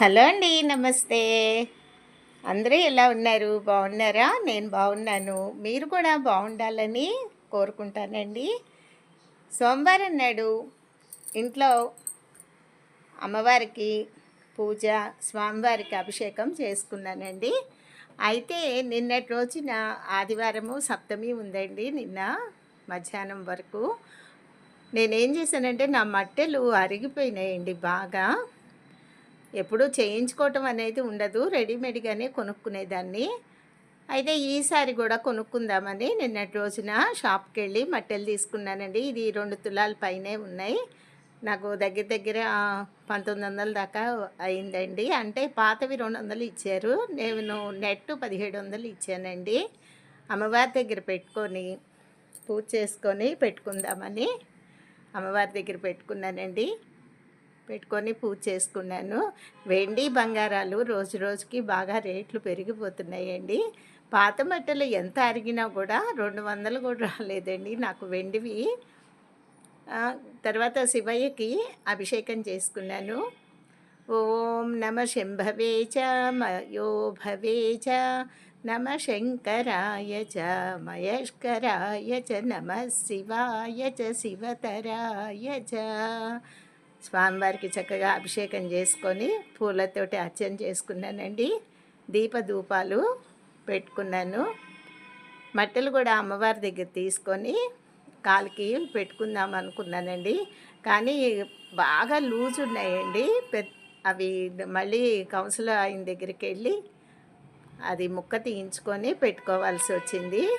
Hello అండి నమస్తే. అందరూ ఎలా ఉన్నారు? బాగున్నారా? నేను బాగున్నాను. మీరు కూడా బాగుండాలని కోరుకుంటానండి. సోమవారం నాడు ఇంట్లో అమ్మవారికి పూజ స్వామివారికి అభిషేకం చేసుకున్నానండి. అయితే నిన్నటి రోజున ఆదివారము సప్తమి ఉందండి నిన్న మధ్యాహ్నం వరకు. నేనేం చేశానంటే నా మట్టెలు అరిగిపోయినాయండి బాగా. ఎప్పుడూ చేయించుకోవటం అనేది ఉండదు. రెడీమేడ్గానే కొనుక్కునేదాన్ని. అయితే ఈసారి కూడా కొనుక్కుందామని నిన్నటి రోజున షాప్కి వెళ్ళి మట్టెలు తీసుకున్నానండి. ఇది రెండు తులాల పైనే ఉన్నాయి. నాకు దగ్గర దగ్గర పంతొమ్మిది వందల దాకా అయిందండి. అంటే పాతవి రెండు వందలు ఇచ్చారు. నేను నెట్ పదిహేడు వందలు ఇచ్చానండి. అమ్మవారి దగ్గర పెట్టుకొని పూజ చేసుకొని పెట్టుకుందామని అమ్మవారి దగ్గర పెట్టుకున్నానండి. పెట్టుకొని పూజ చేసుకున్నాను. వెండి బంగారాలు రోజు రోజుకి బాగా రేట్లు పెరిగిపోతున్నాయండి. పాత మట్టలు ఎంత అరిగినా కూడా రెండు వందలు కూడా రాలేదండి నాకు వెండివి. తర్వాత శివయ్యకి అభిషేకం చేసుకున్నాను. ఓం నమ శంభవే చ మయోభవే చ నమ శంకరాయ చ మయష్కరాయ చ నమ శివాయ చ శివతరాయ చ. స్వామివారికి చక్కగా అభిషేకం చేసుకొని పూలతోటి అర్చన చేసుకున్నానండి. దీపధూపాలు పెట్టుకున్నాను. మట్టెలు కూడా అమ్మవారి దగ్గర తీసుకొని కాలికి పెట్టుకుందాం అనుకున్నానండి. కానీ బాగా లూజ్ ఉన్నాయండి. పె- అవి మళ్ళీ కౌన్సిలర్ ఆయన దగ్గరికి వెళ్ళి అది ముక్క తీయించుకొని పెట్టుకోవాల్సి వచ్చింది.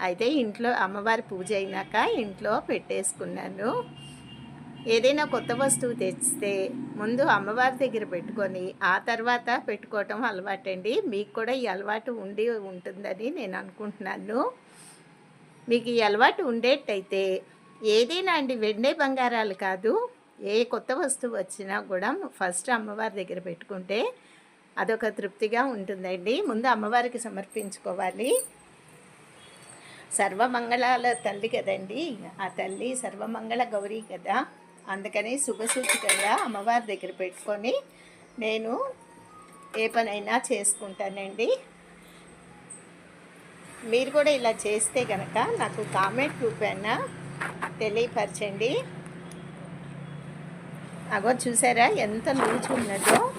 అయితే ఇంట్లో అమ్మవారి పూజ అయినాక ఇంట్లో పెట్టేసుకున్నాను. ఏదైనా కొత్త వస్తువు తెచ్చితే ముందు అమ్మవారి దగ్గర పెట్టుకొని ఆ తర్వాత పెట్టుకోవటం అలవాటండి. మీకు కూడా ఈ అలవాటు ఉండి ఉంటుందని నేను అనుకుంటున్నాను. మీకు ఈ అలవాటు ఉండేటైతే ఏదైనా అండి వెండే బంగారాలు కాదు ఏ కొత్త వస్తువు వచ్చినా కూడా ఫస్ట్ అమ్మవారి దగ్గర పెట్టుకుంటే అదొక తృప్తిగా ఉంటుందండి. ముందు అమ్మవారికి సమర్పించుకోవాలి. సర్వమంగళాల తల్లి కదండి. ఆ తల్లి సర్వమంగళ గౌరీ కదా. అందుకని శుభసూచికంగా అమ్మవారి దగ్గర పెట్టుకొని నేను ఏ పనైనా చేసుకుంటానండి. మీరు కూడా ఇలా చేస్తే కనుక నాకు కామెంట్ రూపాన తెలియపరచండి. అగో చూసారా ఎంత లూజ్ ఉన్నదో.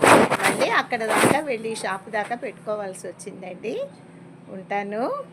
మళ్ళీ అక్కడ దాకా వెళ్ళి షాప్ దాకా పెట్టుకోవాల్సి వచ్చిందండి. ఉంటాను.